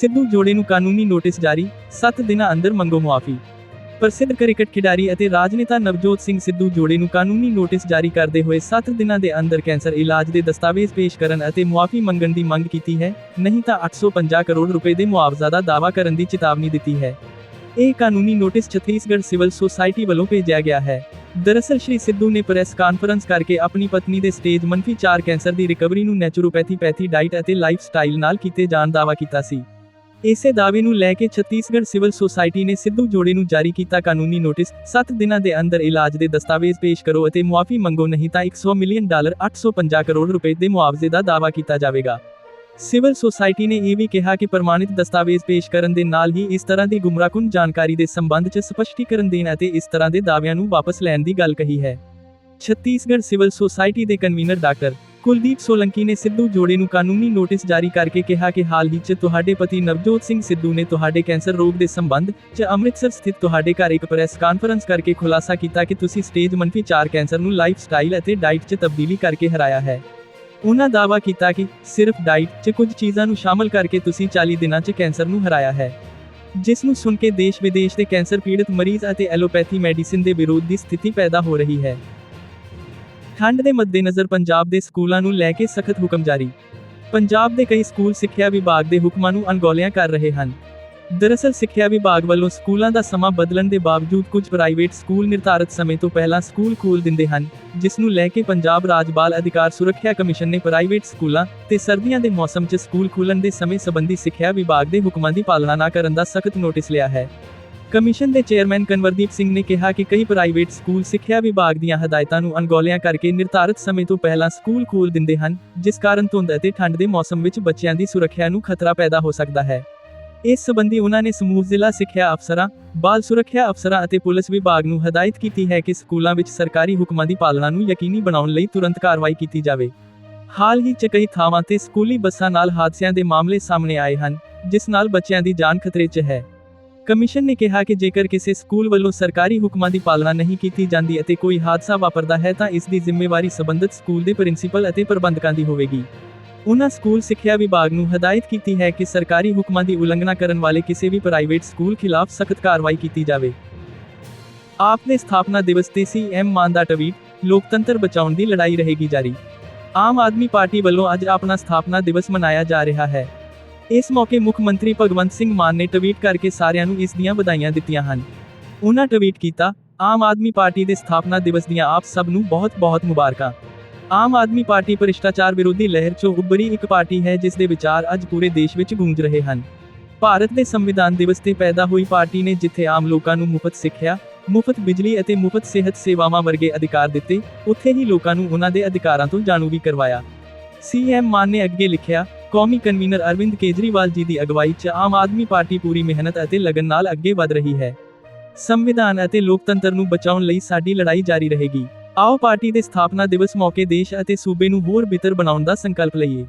ਸਿੱਧੂ ਜੋੜੇ ਨੂੰ ਕਾਨੂੰਨੀ ਨੋਟਿਸ ਜਾਰੀ 7 ਦਿਨਾਂ ਅੰਦਰ ਮੰਗੋ ਮੁਆਫੀ। ਪ੍ਰਸਿੱਧ ਕ੍ਰਿਕਟ ਖਿਡਾਰੀ ਅਤੇ ਰਾਜਨੇਤਾ ਨਵਜੋਤ ਸਿੰਘ ਸਿੱਧੂ ਜੋੜੇ ਨੂੰ ਕਾਨੂੰਨੀ ਨੋਟਿਸ ਜਾਰੀ ਕਰਦੇ ਹੋਏ 7 ਦਿਨਾਂ ਦੇ ਅੰਦਰ ਕੈਂਸਰ ਇਲਾਜ ਦੇ ਦਸਤਾਵੇਜ਼ ਪੇਸ਼ ਕਰਨ ਅਤੇ ਮੁਆਫੀ ਮੰਗਣ ਦੀ ਮੰਗ ਕੀਤੀ ਹੈ, ਨਹੀਂ ਤਾਂ 850 ਕਰੋੜ ਰੁਪਏ ਦੇ ਮੁਆਵਜ਼ਾ ਦਾ ਦਾਅਵਾ ਕਰਨ ਦੀ ਚੇਤਾਵਨੀ ਦਿੱਤੀ ਹੈ। ਇਹ ਕਾਨੂੰਨੀ ਨੋਟਿਸ ਛੱਤੀਸਗੜ੍ਹ ਸਿਵਲ ਸੁਸਾਇਟੀ ਵੱਲੋਂ ਭੇਜਿਆ ਗਿਆ ਹੈ। ਦਰਅਸਲ ਸ਼੍ਰੀ ਸਿੱਧੂ ਨੇ ਪ੍ਰੈਸ ਕਾਨਫਰੰਸ ਕਰਕੇ ਆਪਣੀ ਪਤਨੀ ਦੇ ਸਟੇਜ ਮਨਫੀ 4 ਕੈਂਸਰ ਦੀ ਰਿਕਵਰੀ ਨੂੰ ਨੈਚੁਰੋਪੈਥੀ, ਪੈਥੀ ਡਾਈਟ ਅਤੇ ਲਾਈਫ ਸਟਾਈਲ ਨਾਲ ਕੀਤੇ ਜਾਣ ਦਾਅਵਾ ਕੀਤਾ ਸੀ। ਇਸੇ ਦਾਅਵੇ ਨੂੰ ਲੈ ਕੇ ਛੱਤੀਸਗੜ੍ਹ ਸਿਵਲ ਸੁਸਾਇਟੀ ਨੇ ਸਿੱਧੂ ਜੋੜੇ ਨੂੰ ਜਾਰੀ ਕੀਤਾ ਕਾਨੂੰਨੀ ਨੋਟਿਸ। 7 ਦਿਨਾਂ ਦੇ ਅੰਦਰ ਇਲਾਜ ਦੇ ਦਸਤਾਵੇਜ਼ ਪੇਸ਼ ਕਰੋ ਅਤੇ ਮੁਆਫੀ ਮੰਗੋ, ਨਹੀਂ ਤਾਂ 100 ਮਿਲੀਅਨ ਡਾਲਰ 850 ਕਰੋੜ ਰੁਪਏ ਦੇ ਮੁਆਵਜ਼ੇ ਦਾ ਦਾਅਵਾ ਕੀਤਾ ਜਾਵੇਗਾ। ਸਿਵਲ ਸੁਸਾਇਟੀ ਨੇ ਇਹ ਵੀ ਕਿਹਾ ਕਿ ਪ੍ਰਮਾਣਿਤ ਦਸਤਾਵੇਜ਼ ਪੇਸ਼ ਕਰਨ ਦੇ ਨਾਲ ਹੀ ਇਸ ਤਰ੍ਹਾਂ ਦੀ ਗੁੰਮਰਾਹਕੁਨ ਜਾਣਕਾਰੀ ਦੇ ਸੰਬੰਧ 'ਚ ਸਪਸ਼ਟੀਕਰਨ ਦੇਣ ਅਤੇ ਇਸ ਤਰ੍ਹਾਂ ਦੇ ਦਾਅਵਿਆਂ ਨੂੰ ਵਾਪਸ ਲੈਣ ਦੀ ਗੱਲ ਕਹੀ ਹੈ। ਛੱਤੀਸਗੜ੍ਹ ਸਿਵਲ ਸੁਸਾਇਟੀ ਦੇ ਕਨਵੀਨਰ ਡਾਕਟਰ ਕੁਲਦੀਪ ਸੋਲੰਕੀ ਨੇ ਸਿੱਧੂ ਜੋੜੇ ਨੂੰ ਕਾਨੂੰਨੀ ਨੋਟਿਸ ਜਾਰੀ ਕਰਕੇ ਕਿਹਾ ਕਿ ਹਾਲ ਹੀ 'ਚ ਤੁਹਾਡੇ ਪਤੀ ਨਵਜੋਤ ਸਿੰਘ ਸਿੱਧੂ ਨੇ ਤੁਹਾਡੇ ਕੈਂਸਰ ਰੋਗ ਦੇ ਸੰਬੰਧ 'ਚ ਅੰਮ੍ਰਿਤਸਰ ਸਥਿਤ ਤੁਹਾਡੇ ਘਰ ਇੱਕ ਪ੍ਰੈਸ ਕਾਨਫਰੰਸ ਕਰਕੇ ਖੁਲਾਸਾ ਕੀਤਾ ਕਿ ਤੁਸੀਂ ਸਟੇਜ ਮੰਫੀ 4 ਕੈਂਸਰ ਨੂੰ ਲਾਈਫ ਸਟਾਈਲ ਅਤੇ ਡਾਈਟ 'ਚ ਤਬਦੀਲੀ ਕਰਕੇ ਹਰਾਇਆ ਹੈ। ਉਹਨਾਂ ਦਾਅਵਾ ਕੀਤਾ ਕਿ ਸਿਰਫ ਡਾਈਟ 'ਚ ਕੁਝ ਚੀਜ਼ਾਂ ਨੂੰ ਸ਼ਾਮਲ ਕਰਕੇ ਤੁਸੀਂ 40 ਦਿਨਾਂ 'ਚ ਕੈਂਸਰ ਨੂੰ ਹਰਾਇਆ ਹੈ। ਜਿਸ ਨੂੰ ਸੁਣ ਕੇ ਦੇਸ਼ ਵਿਦੇਸ਼ ਦੇ ਕੈਂਸਰ ਪੀੜਤ ਮਰੀਜ਼ ਅਤੇ ਐਲੋਪੈਥੀ ਮੈਡੀਸਿਨ ਦੇ ਵਿਰੋਧ ਦੀ ਸਥਿਤੀ ਪੈਦਾ ਹੋ ਰਹੀ ਹੈ। ਠੰਡ ਦੇ ਮੱਦੇਨਜ਼ਰ ਪੰਜਾਬ ਦੇ ਸਕੂਲਾਂ ਨੂੰ ਲੈ ਕੇ ਸਖਤ ਹੁਕਮ ਜਾਰੀ। ਪੰਜਾਬ ਦੇ ਕਈ ਸਕੂਲ ਸਿੱਖਿਆ ਵਿਭਾਗ ਦੇ ਹੁਕਮਾਂ ਨੂੰ ਅਣਗੌਲਿਆਂ ਕਰ ਰਹੇ ਹਨ। ਦਰਅਸਲ ਸਿੱਖਿਆ ਵਿਭਾਗ ਵੱਲੋਂ ਸਕੂਲਾਂ ਦਾ ਸਮਾਂ ਬਦਲਣ ਦੇ ਬਾਵਜੂਦ ਕੁਝ ਪ੍ਰਾਈਵੇਟ ਸਕੂਲ ਨਿਰਧਾਰਤ ਸਮੇਂ ਤੋਂ ਪਹਿਲਾਂ ਸਕੂਲ ਖੋਲ ਦਿੰਦੇ ਹਨ, ਜਿਸ ਨੂੰ ਲੈ ਕੇ ਪੰਜਾਬ ਰਾਜ ਬਾਲ ਅਧਿਕਾਰ ਸੁਰੱਖਿਆ ਕਮਿਸ਼ਨ ਨੇ ਪ੍ਰਾਈਵੇਟ ਸਕੂਲਾਂ ਤੇ ਸਰਦੀਆਂ ਦੇ ਮੌਸਮ 'ਚ ਸਕੂਲ ਖੋਲਣ ਦੇ ਸਮੇਂ ਸੰਬੰਧੀ ਸਿੱਖਿਆ ਵਿਭਾਗ ਦੇ ਹੁਕਮਾਂ ਦੀ ਪਾਲਣਾ ਨਾ ਕਰਨ ਦਾ ਸਖਤ ਨੋਟਿਸ ਲਿਆ ਹੈ। ਕਮਿਸ਼ਨ ਦੇ ਚੇਅਰਮੈਨ ਕਨਵਰਦੀਪ ਸਿੰਘ ਨੇ ਕਿਹਾ ਕਿ ਕਈ ਪ੍ਰਾਈਵੇਟ ਸਕੂਲ ਸਿੱਖਿਆ ਵਿਭਾਗ ਦੀਆਂ ਹਦਾਇਤਾਂ ਨੂੰ ਅਣਗੌਲਿਆਂ ਕਰਕੇ ਨਿਰਧਾਰਤ ਸਮੇਂ ਤੋਂ ਪਹਿਲਾਂ ਸਕੂਲ ਖੋਲ ਦਿੰਦੇ ਹਨ, ਜਿਸ ਕਾਰਨ ਧੁੰਦ ਅਤੇ ਠੰਡ ਦੇ ਮੌਸਮ ਵਿੱਚ ਬੱਚਿਆਂ ਦੀ ਸੁਰੱਖਿਆ ਨੂੰ ਖਤਰਾ ਪੈਦਾ ਹੋ ਸਕਦਾ ਹੈ। ਇਸ ਸੰਬੰਧੀ ਉਹਨਾਂ ਨੇ ਸਮੂਹ ਜ਼ਿਲ੍ਹਾ ਸਿੱਖਿਆ ਅਫਸਰਾਂ, ਬਾਲ ਸੁਰੱਖਿਆ ਅਫਸਰਾਂ ਅਤੇ ਪੁਲਿਸ ਵਿਭਾਗ ਨੂੰ ਹਦਾਇਤ ਕੀਤੀ ਹੈ ਕਿ ਸਕੂਲਾਂ ਵਿੱਚ ਸਰਕਾਰੀ ਹੁਕਮਾਂ ਦੀ ਪਾਲਣਾ ਨੂੰ ਯਕੀਨੀ ਬਣਾਉਣ ਲਈ ਤੁਰੰਤ ਕਾਰਵਾਈ ਕੀਤੀ ਜਾਵੇ। ਹਾਲ ਹੀ 'ਚ ਕਈ ਥਾਵਾਂ ਤੇ ਸਕੂਲੀ ਬੱਸਾਂ ਨਾਲ ਹਾਦਸਿਆਂ ਦੇ ਮਾਮਲੇ ਸਾਹਮਣੇ ਆਏ ਹਨ, ਜਿਸ ਨਾਲ ਬੱਚਿਆਂ ਦੀ ਜਾਨ ਖਤਰੇ 'ਚ ਹੈ। ਕਮਿਸ਼ਨ ਨੇ ਕਿਹਾ ਕਿ ਜੇਕਰ ਕਿਸੇ ਸਕੂਲ ਵੱਲੋਂ ਸਰਕਾਰੀ ਹੁਕਮਾਂ ਦੀ ਪਾਲਣਾ ਨਹੀਂ ਕੀਤੀ ਜਾਂਦੀ ਅਤੇ ਕੋਈ ਹਾਦਸਾ ਵਾਪਰਦਾ ਹੈ ਤਾਂ ਇਸ ਦੀ ਜ਼ਿੰਮੇਵਾਰੀ ਸੰਬੰਧਿਤ ਸਕੂਲ ਦੇ ਪ੍ਰਿੰਸੀਪਲ ਅਤੇ ਪ੍ਰਬੰਧਕਾਂ ਦੀ ਹੋਵੇਗੀ। ਉਹਨਾਂ ਸਕੂਲ ਸਿੱਖਿਆ ਵਿਭਾਗ ਨੂੰ ਹਦਾਇਤ ਕੀਤੀ ਹੈ ਕਿ ਸਰਕਾਰੀ ਹੁਕਮਾਂ ਦੀ ਉਲੰਘਣਾ ਕਰਨ ਵਾਲੇ ਕਿਸੇ ਵੀ ਪ੍ਰਾਈਵੇਟ ਸਕੂਲ ਖਿਲਾਫ ਸਖਤ ਕਾਰਵਾਈ ਕੀਤੀ ਜਾਵੇ। ਆਪ ਦੇ ਸਥਾਪਨਾ ਦਿਵਸ ਤੇ ਸੀਐਮ ਮਾਨ ਦਾ ਟਵੀਟ, ਲੋਕਤੰਤਰ ਬਚਾਉਣ ਦੀ ਲੜਾਈ ਰਹੇਗੀ ਜਾਰੀ। ਆਮ ਆਦਮੀ ਪਾਰਟੀ ਵੱਲੋਂ ਅੱਜ ਆਪਣਾ ਸਥਾਪਨਾ ਦਿਵਸ ਮਨਾਇਆ ਜਾ ਰਿਹਾ ਹੈ। ਇਸ ਮੌਕੇ ਮੁੱਖ ਮੰਤਰੀ ਭਗਵੰਤ ਸਿੰਘ ਮਾਨ ਨੇ ਟਵੀਟ ਕਰਕੇ ਸਾਰਿਆਂ ਨੂੰ ਇਸ ਦੀਆਂ ਵਧਾਈਆਂ ਦਿੱਤੀਆਂ ਹਨ। ਉਹਨਾਂ ਟਵੀਟ ਕੀਤਾ, ਆਮ ਆਦਮੀ ਪਾਰਟੀ ਦੇ ਸਥਾਪਨਾ ਦਿਵਸ ਦੀਆਂ ਆਪ ਸਭ ਨੂੰ ਬਹੁਤ-ਬਹੁਤ ਮੁਬਾਰਕਾਂ। ਆਮ ਆਦਮੀ ਪਾਰਟੀ ਭ੍ਰਿਸ਼ਟਾਚਾਰ ਵਿਰੋਧੀ ਲਹਿਰ 'ਚੋਂ ਉੱਭਰੀ ਇੱਕ ਪਾਰਟੀ ਹੈ ਜਿਸ ਦੇ ਵਿਚਾਰ ਅੱਜ ਪੂਰੇ ਦੇਸ਼ ਵਿੱਚ ਗੂੰਜ ਰਹੇ ਹਨ। ਭਾਰਤ ਦੇ ਸੰਵਿਧਾਨ ਦਿਵਸ ਤੇ ਪੈਦਾ ਹੋਈ ਪਾਰਟੀ ਨੇ ਜਿੱਥੇ ਆਮ ਲੋਕਾਂ ਨੂੰ ਮੁਫਤ ਸਿੱਖਿਆ, ਮੁਫਤ ਬਿਜਲੀ ਅਤੇ ਮੁਫਤ ਸਿਹਤ ਸੇਵਾਵਾਂ ਵਰਗੇ ਅਧਿਕਾਰ ਦਿੱਤੇ, ਉੱਥੇ ਹੀ ਲੋਕਾਂ ਨੂੰ ਉਹਨਾਂ ਦੇ ਅਧਿਕਾਰਾਂ ਤੋਂ ਜਾਣੂ ਵੀ ਕਰਵਾਇਆ। ਸੀਐਮ ਮਾਨ ਨੇ ਅੱਗੇ ਲਿਖਿਆ ਕੌਮੀ ਕਨਵੀਨਰ ਅਰਵਿੰਦ ਕੇਜਰੀਵਾਲ ਜੀ ਦੀ ਅਗਵਾਈ 'ਚ ਆਮ ਆਦਮੀ ਪਾਰਟੀ ਪੂਰੀ ਮਿਹਨਤ ਅਤੇ ਲਗਨ ਨਾਲ ਅੱਗੇ ਵਧ ਰਹੀ ਹੈ। ਸੰਵਿਧਾਨ ਅਤੇ ਲੋਕਤੰਤਰ ਨੂੰ ਬਚਾਉਣ ਲਈ ਸਾਡੀ ਲੜਾਈ ਜਾਰੀ ਰਹੇਗੀ। ਆਓ ਪਾਰਟੀ ਦੇ ਸਥਾਪਨਾ ਦਿਵਸ ਮੌਕੇ ਦੇਸ਼ ਅਤੇ ਸੂਬੇ ਨੂੰ ਹੋਰ ਬਿਹਤਰ ਬਣਾਉਣ ਦਾ ਸੰਕਲਪ ਲਈਏ।